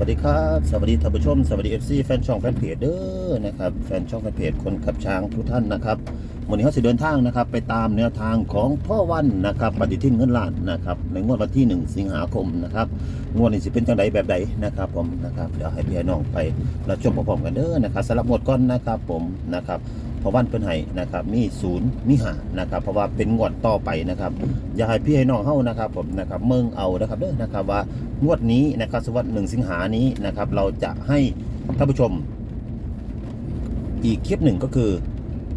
วัสดีครับ สวัสดีท่านผู้ชม สวัสดี FC แฟนช่องแฟนเพจเด้อนะครับแฟนช่องแฟนเพจคนขับช้างทุกท่านนะครับวันนี้เขาจะเดินทางนะครับ ไปตามแนวทางของพ่อวันนะครับปฏิทินเงินล้านนะครับในงวดวันที่ 1 สิงหาคมนะครับงวดนี้สิเป็นจังไดแบบใดนะครับผมนะครับเดี๋ยวให้พี่น้องไปรับชมพร้อมๆกันเด้อนะครับสำหรับหมดก้อนนะครับผมนะครับ พอวันเพิ่นให้นะครับมีศูนย์มีหานะครับเพราะว่าเป็นงวดต่อไปนะครับอย่าให้พี่ให้น้องเฮานะครับผมนะครับเมืองเอานะครับเด้อนะครับว่างวดนี้นะครับสวัสดิ์หนึ่งสิงหานี้นะครับเราจะให้ท่านผู้ชม อีกคลิปหนึ่งก็คือ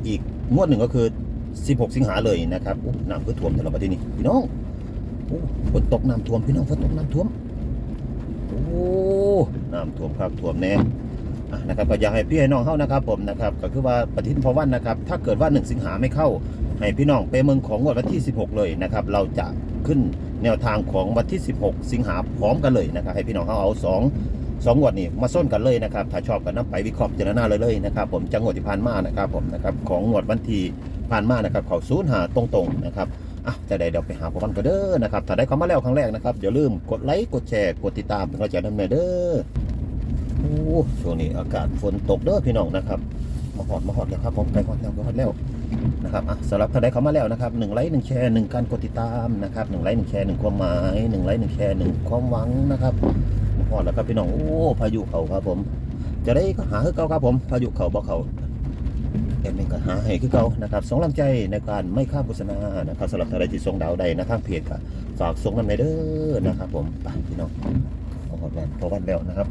อีกงวดหนึ่งก็คือ 16 สิงหาเลยนะครับโอ้น้ำก็ท่วมแต่เราประเทศนี้พี่น้องฝนตกน้ำท่วมพี่น้องฝนตกน้ำท่วมโอ้น้ำท่วมครับท่วมแน่ นะครับก็อยากให้พี่ให้น้องเฮานะครับผมนะครับก็คือว่าปฏิทินพอวันนะครับ ถ้าเกิดว่า 1 สิงหาไม่เข้า ให้พี่น้องไปเมืองของวดวันที่ 16 เลยนะครับเราจะขึ้นแนวทางของวันที่ 16 สิงหาพร้อมกันเลยนะครับให้พี่น้องเข้าเอา2 2งวดนี่มาส้นกันเลยนะครับ ถ้าชอบกันนํไปวิเคราะห์เจรณาเลยเลยนะครับ ผมจังงวดที่ผ่านมานะครับผมนะครับของงวดวันที่ผ่านมานะครับเขาศูนย์หาตรงๆนะครับอะจะได้เดี๋ยวไปหาพวกกันก็เด้อนะครับถ้าได้เข้ามาแล้วครั้งแรกนะครับอย่าลืมกดไลค์กดแชร์กดติดตามเป็นกำลังใจให้เด้อ โอ้ช่วงนี้อากาศฝนตกเด้อพี่น้องนะครับ มาหอดมาหอดแล้วครับผมไปหอดแล้วไปหอดแล้วนะครับอะสำหรับท่านใดเข้ามาแล้วนะครับหนึ่งไลค์หนึ่งแชร์หนึ่งการกดติดตามนะครับหนึ่งไลค์หนึ่งแชร์หนึ่งความหมายหนึ่งไลค์หนึ่งแชร์หนึ่งความหวังนะครับพอดแล้วครับพี่น้องโอ้พายุเขาครับผม จะได้ก็หาให้เก่าครับผม พายุเขาบอกเขาเอ็มเองก็หาให้คือเก่านะครับสองกำลังใจในการไม่ข้ามโฆษณานะครับสำหรับท่านใดที่ส่งดาวใดนะทางเพจก็ฝากส่งน้ำในเด้อนะครับผมไปพี่น้องขอขอบคุณพอวันแล้วนะครับ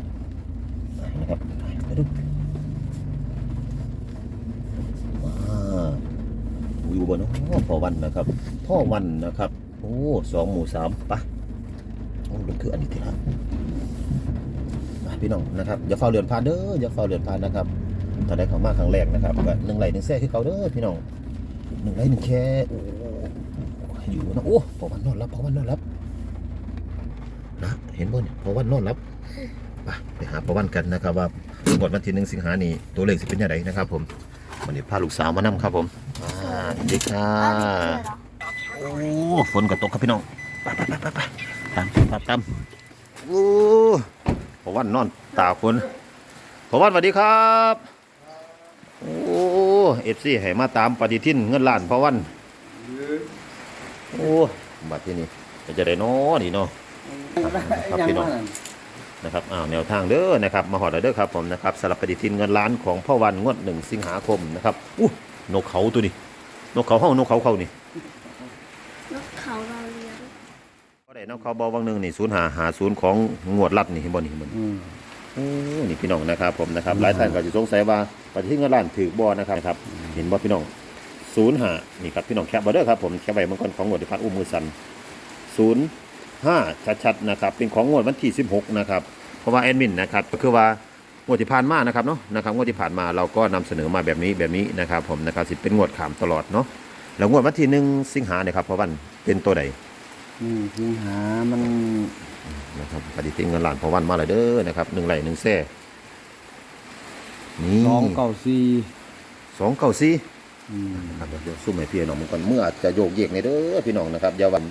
นะครับไปดูว้าอยู่บนอ้องพ่อวันนะครับ พ่อวันนะครับ โอ้สองหมู่สามปะโอ้มันคืออันนี้ที่ละพี่น้องนะครับอย่าเฝ้าเรือนพานเด้ออย่าเฝ้าเรือนพานนะครับถ้าได้เขามาครั้งแรกนะครับหนึ่งไหลหนึ่งแท่คือเขาเด้อพี่น้องหนึ่งไหลหนึ่งแค่โอ้อยู่นะโอ้พ่อวันนอนรับพ่อวันนอนรับนะเห็นบ่เนี่ยพ่อวันนอนรับ ไปไปหาพ่อวันกันนะครับว่าหมดวันที่หนึ่งสิงหานี่ตัวเลขสิเป็นยังไงนะครับผมวันนี้พาลูกสาวมานำครับผมอ่าสวัสดีค่ะโอ้ฝนก็ตกครับพี่น้องไปไปไปไปไปตามตามตามโอ้พอวันนอนตากฝนพอวันสวัสดีครับโอ้เอฟซีให้มาตามปฏิทินเงินล้านพอวันโอ้บัดที่นี่จะได้น้อนี่เนาะครับพี่น้อง นะครับอ้าวแนวทางเด้อนะครับมาหอดเด้อครับผมนะครับสำหรับปฏิทินเงินล้านของพ่อวันงวดหนึ่งสิงหาคมนะครับอู้นกเขาตัวนี้นกเขาห้องนกเขาเขานี่นกเขาเราเลี้ยงก็ได้นกเขาบอวังหนึ่งนี่ศูนย์หาหาศูนย์ของงวดลัดนี่เห็นบ่นี่เห็นบ่นี่อืมโอ้นี่พี่น้องนะครับผมนะครับหลายท่านก็จะสงสัยว่าปฏิทินเงินล้านถือบ่นะครับครับ เห็นบ่พี่น้องศูนย์หานี่ครับพี่น้องแคปบ่เด้อครับผมแคปไว้เมื่อก่อนของงวดที่พัดอุ้มมือสันศูนย์ ห้าชัดๆนะครับเป็นของงวดวันที่สิบหกนะครับเพราะว่าแอดมินนะครับก็คือว่างวดที่ผ่านมานะครับเนาะนะครับงวดที่ผ่านมาเราก็นำเสนอมาแบบนี้แบบนี้นะครับผมนะครับสิเป็นงวดขามตลอดเนาะแล้วงวดวันที่หนึ่งสิงหาเนี่ยครับเพราะวันเป็นตัวใดอืมสิงหามันนะครับปฏิทินเงินล้านเพราะวันมาเลยเด้อนะครับหนึ่งไหลหนึ่งแซ่นี่สองเก้าสี่สองเก้าสี่อืมนะครับเดี๋ยวสู้ให้พี่น้องมันก่อนเมื่ออาจจะโยกเยกในเด้อพี่น้องนะครับอยาหวัน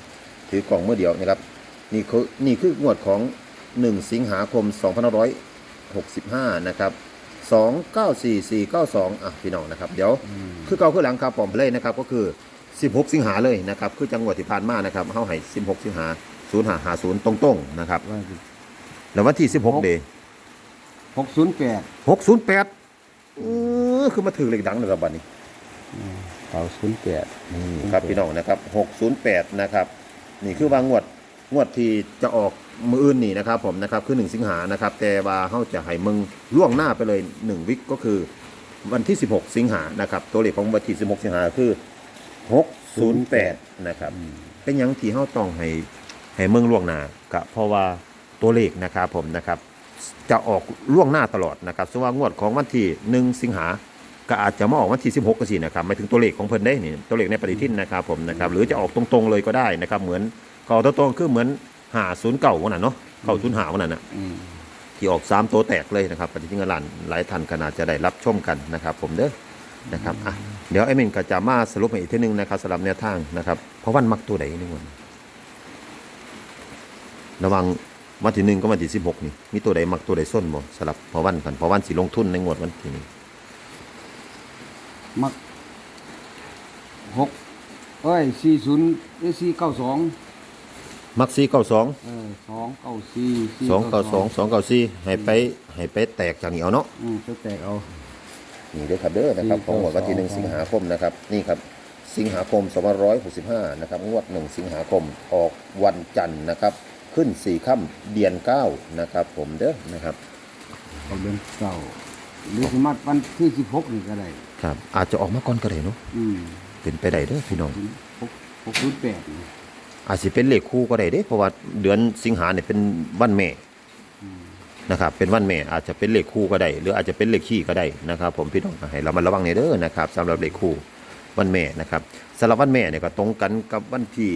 ถือกล่องเมื่อเดียวนะครับ นี่คือนี่คืองวดของ 1 สิงหาคม 2565 นะครับ 294492 อะพี่น้องนะครับ เดี๋ยวอืมคือเก่าคือหลังครับผมเลยนะครับ ก็คือ 16 สิงหาเลยนะครับ คือจังหวัดที่ผ่านมานะครับเฮาให้16 สิงหา0550ตรงๆนะครับว่าสิแล้ววันที่ 16 เดย์หกศูนย์แปด608เออคือมาถือเลขดังเลยครับบัดนี้เก้าศูนย์แปดครับพี่น้องนะครับ608นะครับ นี่คือว่างวด งวดที่จะออกมืออื่นนี่นะครับผมนะครับคือ 1 สิงหานะครับ แต่ว่าเขาจะให้มึงล่วงหน้าไปเลย 1 วิกก็คือวันที่ 16 สิงหานะครับ ตัวเลขของวันที่ 16 สิงหาคือ 608 นะครับ เป็นหยังที่เขาต้องให้ให้มืองล่วงหน้าก็เพราะว่าตัวเลขนะครับผมนะครับ จะออกล่วงหน้าตลอดนะครับซึ่งว่างวดของวันที่ 1 สิงหาก็อาจจะมาออกวันที่ 16 ก็สินะครับหมายถึงตัวเลขของเพิ่นได้นี่ตัวเลขในปฏิทินนะครับผมนะครับหรือจะออกตรงๆเลยก็ได้นะครับเหมือน เก่าตรงๆคือเหมือนหาศูนย์เก่าวันนั้นเนาะเก่าศูนย์หาวันนั้นนะอืมที่ออกสามตัวแตกเลยนะครับปฏิทินเงินล้านหลายท่านก็น่าจะได้รับชมกันนะครับ ผมเด้อนะครับอะเดี๋ยวไอ้เมนก็จะมาสรุปให้อีกทีหนึงนะครับสำหรับแนวทางนะครับ เพราะวันมักตัวใดนี่วันระวังวันที่หนึ่งก็วันที่สิบหกนี่มีตัวใดมักตัวใดส้นบ่สลับพอวันกันพอวันสิลงทุนในงวดวันที่นี้มักหกเอ้ยสี่ศูนย์เอ้ยสี่เก้าสอง มักสี่เก้าสองเออสองเก้าสี่สองเก้าสองสองเก้าสี่ให้ไปให้ไปแตกจากนี้เอาเนาะอืมจะแตกเอานี่เด้อครับเด้อนะครับสี่ของงวดวันที่หนึ่งเก้าสองสิงหาคมนะครับนี่ครับสิงหาคม2565นะครับงวดหนึ่งสิงหาคมออกวันจันทร์นะครับ ขึ้นสี่ค่ำเดือนเก้านะครับ ผมเด้อนะครับเอาเดือนเก้าหรือสมัติวันที่สิบหกนี่ก็ได้ครับ อาจจะออกมาก่อนก็ได้เนาะอืมเป็นไปได้เด้อพี่น้องหกหกศูนย์แปดนี่ อาจจะเป็นเลขคู่ก็ได้เด้เพราะว่าเดือนสิงหาเนี่ยเป็นวันแม่นะครับ เป็นวันแม่อาจจะเป็นเลขคู่ก็ได้ หรืออาจจะเป็นเลขขี้ก็ได้นะครับ ผมพี่น้องให้เรามาระวังในเด้อนะครับสำหรับเลขคู่วันแม่นะครับสำหรับวันแม่เนี่ยก็ตรงกันกับวันที่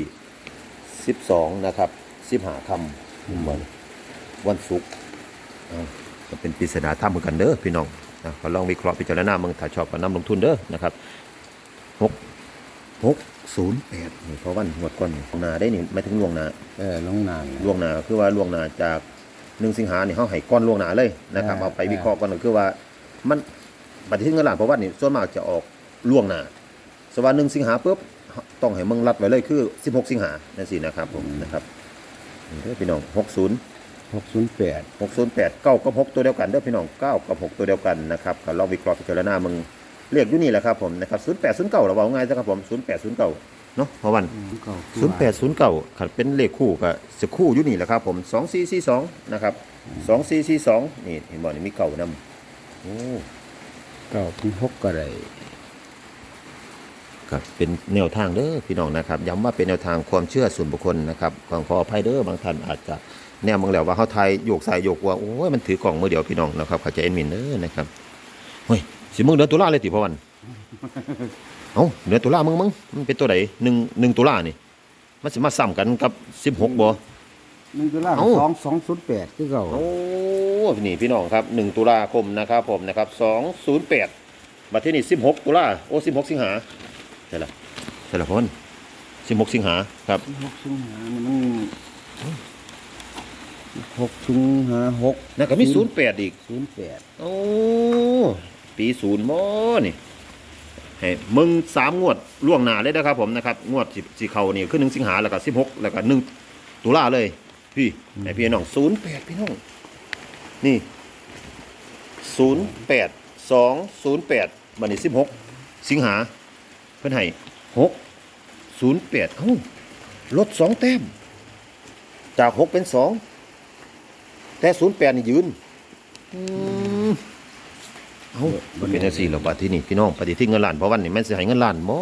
12 นะครับ15คำวันวันศุกร์เอาก็เป็นปริศนาธรรมเหมือนกันเด้อพี่น้องนะก็ลองวิเคราะห์พิจารณาเมืองถ้าชอบก็นำลงทุนเด้อนะครับหก หกศูนย์แปดนี่เพราะวันงวดก่อนนี่ล่วงหนาได้นี่ไม่ถึงล่วงหนาเออลงนานล่วงหนาคือว่าล่วงหนาจากหนึ่งสิงหาเนี่ยเขาให้ก้อนล่วงหนาเลยนะครับอ่า เอาไปวิเคราะห์กันก็คือว่ามันปฏิทินเงินล้านเพราะว่านี่ส่วนมากจะออกล่วงหนาสวัสดิ์หนึ่งสิงหาปุ๊บต้องให้มึงรัดไว้เลยคือ16สิงหานั่นสินะครับผมนะครับนี่เด้อพี่น้อง60หกศูนย์แปด 608 9กับ6ตัวเดียวกันเด้อพี่น้อง9กับ6ตัวเดียวกันนะครับก็ลองวิเคราะห์พิจารณามึง เรียกอยู่นี่แหละครับผมนะครับ0809เราบอกง่ายซะครับผม0809เนาะเพราะวันเก้าศูนย์แปดศูนย์เก้าขัดเป็นเลขคู่ก็จะคู่อยู่นี่แหละครับผมสองสี่สี่สองนะครับสองสี่สี่สองนี่เห็นบ่นี่มีเก่านำโอ้เก้าถึงหกก็ได้ครับเป็นแนวทางเด้อพี่น้องนะครับ ย้ำว่าเป็นแนวทางความเชื่อส่วนบุคคลนะครับขอขออภัยเด้อบางท่านอาจจะแนวบางแล้วว่าเขาไทยโยกใส่โยกว่าโอ้ยมันถือกล่องมือเดียวพี่น้องนะครับเข้าใจเอ็นมินเด้อนะครับเฮ้ย สิมึงเดือนตุลาเลยติพ่อวันเอ้าเดือนตุลามึงมึงมันเป็นตัวไหนหนึ่งหนึ่งตุลานี่มันสิมาซ้ำกันกับสิบหกบ่ หนึ่งตุลาเอ้า สองสองศูนย์แปดคือเก่าโอ้นี่พี่น้องครับ1ตุลาคมนะครับผมนะครับ208บัตรที่นี่16ตุลาโอ้16สิงหาใช่ละใช่ละพ่น16สิงหาครับหกสิงหานี่มันหกสิงหาหกนั่นก็มี08อีก ศูนย์แปดโอ้ ปีศูนย์มอนี่ให้มึงสามงวดล่วงหน้าเลยนะครับผมนะครับงวดสิสิเขานี่คือ1สิงหาแล้วก็16แล้วก็1ตุลาเลย พี่ให้พี่น้อง08พี่น้องนี่08 208บัดนี้16สิงหาเพิ่นให้6 08เอ้าลดสองแต้ม จาก6เป็น2แต่08นี่ยืน อืม เอ้ามันเป็นจังซี่แล้วบัดที่นี่พี่น้องปฏิทินเงินล้านเพราะวันนี้แม่นสิให้เงินล้านบ่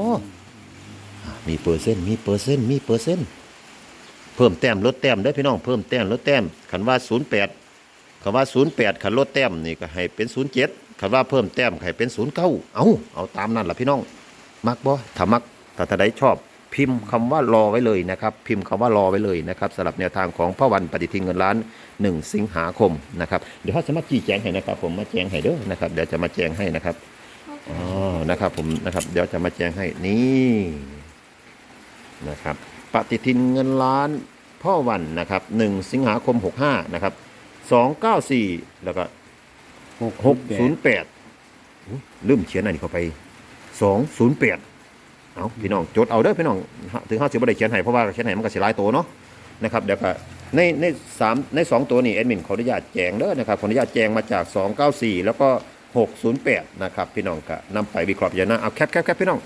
มีเปอร์เซ็นต์มีเปอร์เซ็นต์มีเปอร์เซ็นต์เพิ่มแต้มลดแต้มเด้พี่น้องเพิ่มแต้มลดแต้มคันว่า 08คันว่า 08คันลดแต้มนี่ก็ให้เป็น 07คันว่าเพิ่มแต้มให้เป็น 09เอ้าเอาตามนั้นล่ะพี่น้อง มักบ่ถ้ามักถ้าท่านใดชอบ พิมพ์คำว่ารอไว้เลยนะครับ พิมพ์คำว่ารอไว้เลยนะครับสำหรับแนวทางของพระวันปฏิทินเงินล้าน 1 สิงหาคมนะครับเดี๋ยวเขาจะมาจี้แจงให้นะครับ ผมมาแจงให้เด้อนะครับเดี๋ยวจะมาแจงให้นะครับอ๋อนะครับผมนะครับเดี๋ยวจะมาแจงให้นี่นะครับ ปฏิทินเงินล้านพ่อวันนะครับ1สิงหาคม 65นะครับ294 แล้วก็หกหกศูนย์แปดลืมเขียนอันนี้เข้าไปสองศูนย์แปด เอาพี่น้องจดเอาเด้อพี่น้องถึงห้าสิบไม่ได้เขียนให้เพราะว่าเขียนให้มันก็สิหลายตัวเนาะนะครับเดี๋ยวก็ในในสามในสองตัวนี้แอดมินขออนุญาตแจงเด้อนะครับขออนุญาตแจงมาจากสองเก้าสี่แล้วก็หกศูนย์แปดนะครับพี่น้องก็นำไปวิเคราะห์พิจารณาเอาแคปแคปแคปพี่น้อง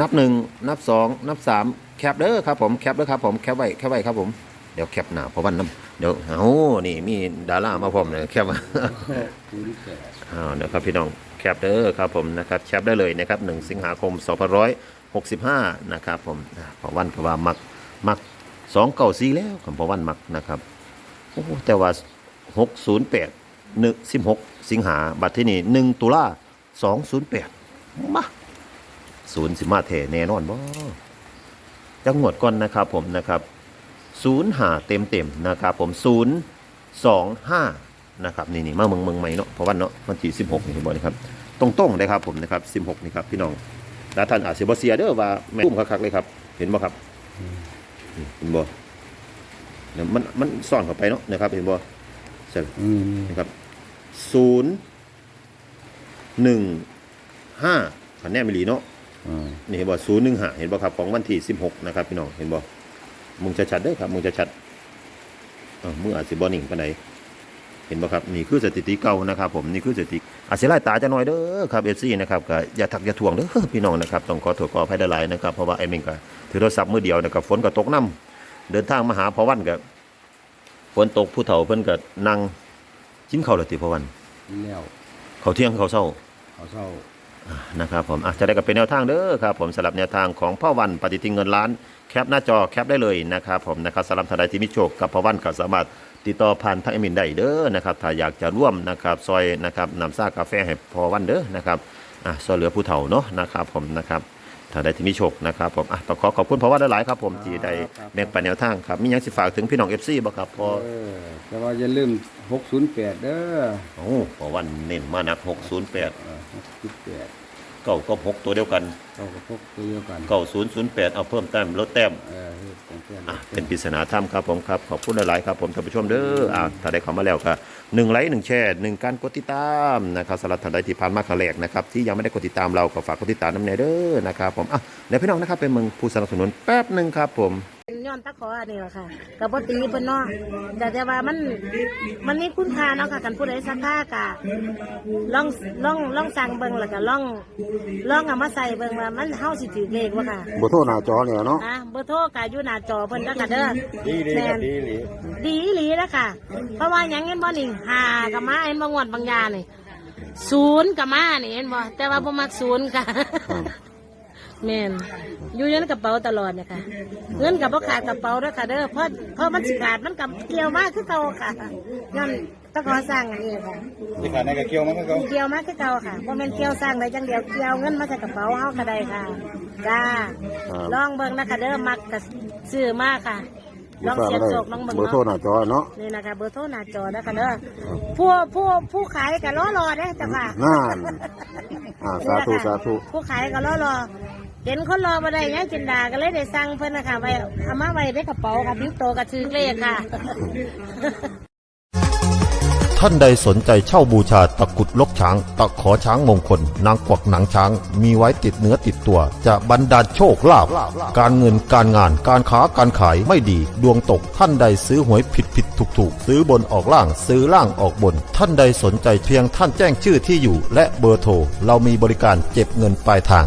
นับหนึ่งนับสองนับสามแคปเด้อครับผมแคปเด้อครับผมแคปไว้แคปไว้ครับผมเดี๋ยวแคปหน้าเพราะวันน้ำ เดี๋ยวเอานี่ มีดารามาพร้อมเลยแคปศูนย์แปดอ้าวนะครับพี่น้องแคปเด้อครับผมนะครับแคปได้เลยนะครับ1สิงหาคม2565นะครับผมพอวันเพราะว่ามักมัก2เก่าซีแล้วของพอวันมักนะครับโอ้แต่ว่า 608 1 16สิบหกสิงหาบัตรที่นี่1ตุลา208มาศูนย์สิมาเทแน่นอนบ่จังหวดก่อนนะครับผมนะครับ ศูนย์หาเต็มเต็มๆนะครับผมศูนย์สองห้านะครับนี่นี่มาเมืองเมืองใหม่เนาะเพราะว่าเนาะวันที่16นี่เห็นบ่นะครับตรงๆเลยครับผมนะครับ16นี่ครับพี่น้องแล้วท่านอาจสิบ่เสียเด้อว่าแม่นตุ้มคักๆเลยครับ เห็นบ่ครับนี่เห็นบ่เนี่ยมันมันซ่อนเข้าไปเนาะนะครับ เห็นบ่ใช่อืมนะครับศูนย์หนึ่งห้าขันแน่มิลีเนาะอ่านี่เห็นบ่ศูนย์หนึ่งห้าเห็นบ่ครับของวันที่สิบหกนะครับพี่น้องเห็นบ่ มึงจะชัดเด้อครับ มึงจะชัดเออมึงอาจสิบ่นิ่งปานใดเห็นบ่ครับนี่คือสถิติเก่านะครับ ผมนี่คือสถิติอาจสิไล่ตาจะหน่อยเด้อครับเอซี่นะครับก็อย่าทักอย่าทวงเด้อพี่น้องนะครับต้องขอโทษขออภัยหลายๆนะครับเพราะว่าไอ้เมงก็ถือโทรศัพท์มือเดียวนะครับฝนก็ตกน้ำเดินทางมาหาพอวันก็ฝนตกผู้เฒ่าเพิ่นก็นั่งกินข้าวแล้วติพอวันแล้วเขาวเที่ยงเขาวเช้าเขาเศร้า นะครับผมอะจะได้กับเป็นแนวทางเด้อครับผมสำหรับแนวทางของพ่อวันปฏิทินเงินล้านแคปหน้าจอแคปได้เลยนะครับผมนะครับสำหรับทนายที่มิโชคกับพ่อวันก็สามารถติดต่อผ่านทางเอมินได้เด้อนะครับถ้าอยากจะร่วมนะครับซอยนะครับนำซ่ากาแฟให้พ่อวันเด้อนะครับอะซอยเหลือผู้เฒ่าเนาะนะครับผมนะครับ ถ้าใดที่มีโชคนะครับผมอะต้องขอขอบคุณพ่อวันหลายๆครับผมที่ได้แบ่งปันแนวทางครับมีหยังสิฝากถึงพี่น้อง FC บ่ครับพอเออแต่ว่าอย่าลืม608เด้อโอ้พ่อวันเน้นมานัก608 เออ608 เก้าก็6ตัวเดียวกันเขาก็พกตัวเดียวกัน9008เอาเพิ่มแต้มลดแต้มเออเฮ็ดของเพื่อนอะเป็นปริศนาธรรมครับผมครับขอบคุณหลายๆครับผมท่านผู้ชมเด้ออ่าถ้าได้เข้ามาแล้วก็หนึ่งไลค์หนึ่งแชร์หนึ่งการกดติดตามนะครับสำหรับท่านใดที่ผ่านมาครั้งแรกนะครับที่ยังไม่ได้กดติดตามเราก็ฝากกดติดตามน้ำเนยเด้อนะครับผมอะเดี๋ยวพี่น้องนะครับเป็นเมืองผู้สนับสนุนแป๊บหนึ่งครับผมย้ อนตะขออันนี้แหละค่ะกับปตีเพิ่นเนาะแต่แต่ว่ามันมันมีคุณค่าเนาะค่ะกันผู้ใดสักค่ากะลองลองลองสั่งเบิ่งแล้วก็ลองลองเอามาใส่เบิ่งว่ามันเฮาสิถือเลขบ่ค่ะบ่โทรหน้าจอเนี่ยเนาะอะเบอร์โทรก็อยู่หน้าจอเพิ่นแล้วก็เด้อดีดีแม่ครับนดีดีดีอีหลีแล้วค่ะ เพราะว่าหยังเห็นบ่นี่หากับมาเห็นบ่งวดบางยานี่ศูนย์กับมานี่เห็นบ่แต่ว่าบ่มักศูนย์ค่ะ แม่นอยู่ในกระเป๋าตลอดเนยคะเงินกับพ่ขาดกระเป๋าด้วยค่ะเด้อเพราะเพราะมันสิขาดมันกับเกี่ยวมากคือเก่าค่ะย้อนต้องขอสร้างอันนี้ค่ะสิขาดในกระเกี่ยวมันก็เขาเกี่ยวมากคือเก่าค่ะเพราะมันเกี่ยวสร้างได้จังเดียวเกี่ยวเงินมาใส่กระเป๋าเฮาก็ได้ค่ะจ้าลองเบิ่งนะคะเด้อมักกับซื้อมากค่ะลองเสียบโศกลองเบิ่งเบอร์โทรหเนาะน้าจอเนาะนี่นะคะเบอร์โทรหน้าจอนะคะเด้อผู้ผู้ผู้ขายก็รอรอเด้อจ้ะค่ะนั่นอ่าสาธุสาธุผู้ขายก็รอรอ เห็นคนรอมาได้ยังจินดาก็เลยได้สั่งเพิ่นนะคะไว้เอามาไว้ในกระเป๋าค่ะบิ๊กโตกับชื่อเลขค่ะ ท่านใดสนใจเช่าบูชาตะกรุดลกช้าง ตะขอช้างมงคล นางกวักหนังช้าง มีไว้ติดเนื้อติดตัว จะบรรดาลโชคลาภการเงินการงานการค้าการขายไม่ดี ดวงตกท่านใดซื้อหวยผิดผิดถูกถูกซื้อบนออกล่างซื้อล่างออกบน ท่านใดสนใจเพียงท่านแจ้งชื่อที่อยู่ และเบอร์โทรเรามีบริการเก็บเงินปลายทาง